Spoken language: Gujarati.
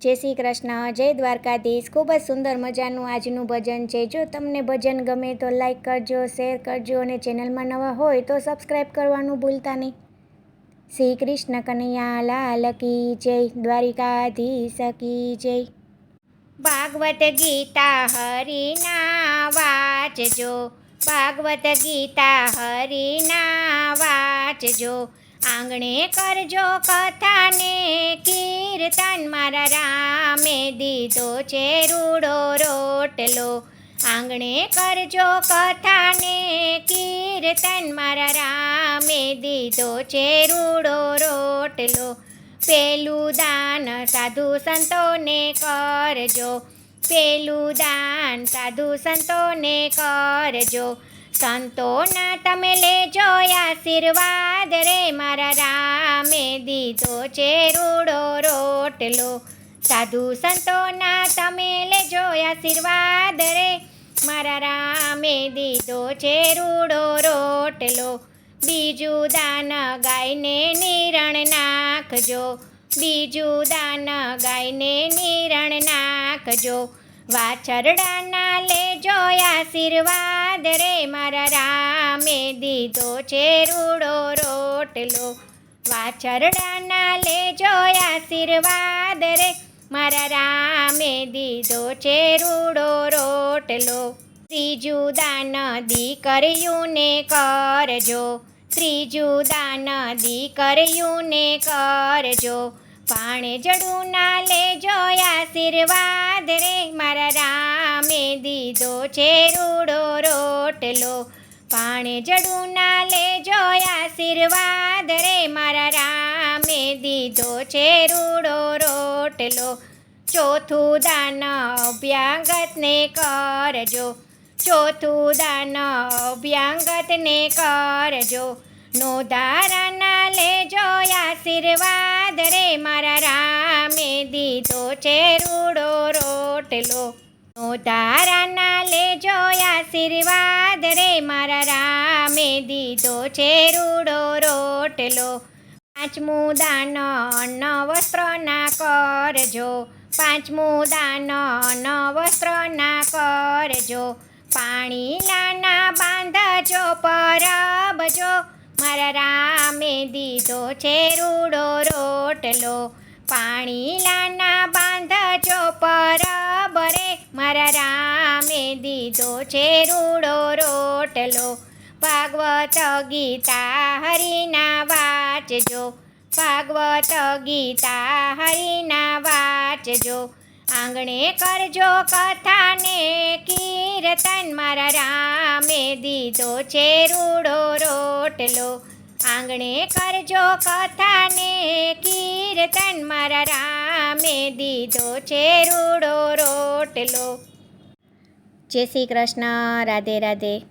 જય શ્રી કૃષ્ણ, જય દ્વારકાધીશ. ખૂબ જ સુંદર મજાનું આજનું ભજન છે. જો તમને ભજન ગમે તો લાઈક કરજો શેર કરજો અને ચેનલમાં નવા હોય તો સબસ્ક્રાઈબ કરવાનું ભૂલતા નહીં. શ્રી કૃષ્ણ કનૈયા લાલ કી જય, દ્વારિકાધીશ કી જય. ભાગવત ગીતા હરિના વાંચજો. ભાગવત ગીતા હરિના વાંચજો, આંગણે કરજો કથાને, કીર્તન મારા રામે દીધો છે રૂડો રોટલો. આંગણે કરજો કથાને, કીર્તન મારા રામે દીધો છે રૂડો રોટલો. પેલું દાન સાધુ સંતોને કરજો પેલું દાન સાધુ સંતોને કરજો. સંતોના તમે લેજો આશીર્વાદ રે મારા રામે દીધો છે રૂડો રોટલો. સાધુ સંતોના તમે લેજો આશીર્વાદ રે મારા રામે દીધો છે રૂડો રોટલો. બીજું દાન ગાયને નિરણ નાખજો. બીજું દાન ગાયને નિરણ નાખજો વાછરડાના લેજો આશીર્વાદ રે, મારા રામે દીધો છે રૂડો રોટલો. વાછરડાના લેજો આશીર્વાદ રે, મારા રામે દીધો છે રૂડો રોટલો. ત્રીજું દાન દીકરીઓને કરજો ત્રીજું દાન દીકરીઓને કરજો પાણે જડું ના લેજો આશીર્વાદ રે. મારા રામે દીધો છે રૂડો રોટલો. પાણે જડું ના લેજો આશીર્વાદ રે. મારા રામે દીધો છે રૂડો રોટલો. ચોથું દાન અભ્યાગતને કરજો. ચોથું દાન અભ્યાગતને કરજો. નો ધારાના લેજો આશીર્વાદ રે મારા રામે દીધો છે રૂડો રોટલો. નો ધારાના લેજો આશીર્વાદ રે મારા રામે દીધો છે રૂડો રોટલો. પાંચમું દાન અન્ન વસ્ત્રના કરજો. પાંચમું દાન અન્ન વસ્ત્રના કરજો. પાણી લાના બાંધજો, પરબજો. મારા રામે દીધો છે રૂડો રોટલો. પાણી લાના બાંધજો પરબ રે મારા રામે દીધો છે રૂડો રોટલો. ભાગવત ગીતા હરિના વાંચજો. ભાગવત ગીતા હરિના વાંચજો. આંગણે કરજો કથાને, કીર્તન મારા રામે દીધો છે રૂડો રોટલો. આંગણે કરજો કથાને, કીર્તન મારા રામે દીધો છે રૂડો રોટલો. જય શ્રી કૃષ્ણ, રાધે રાધે.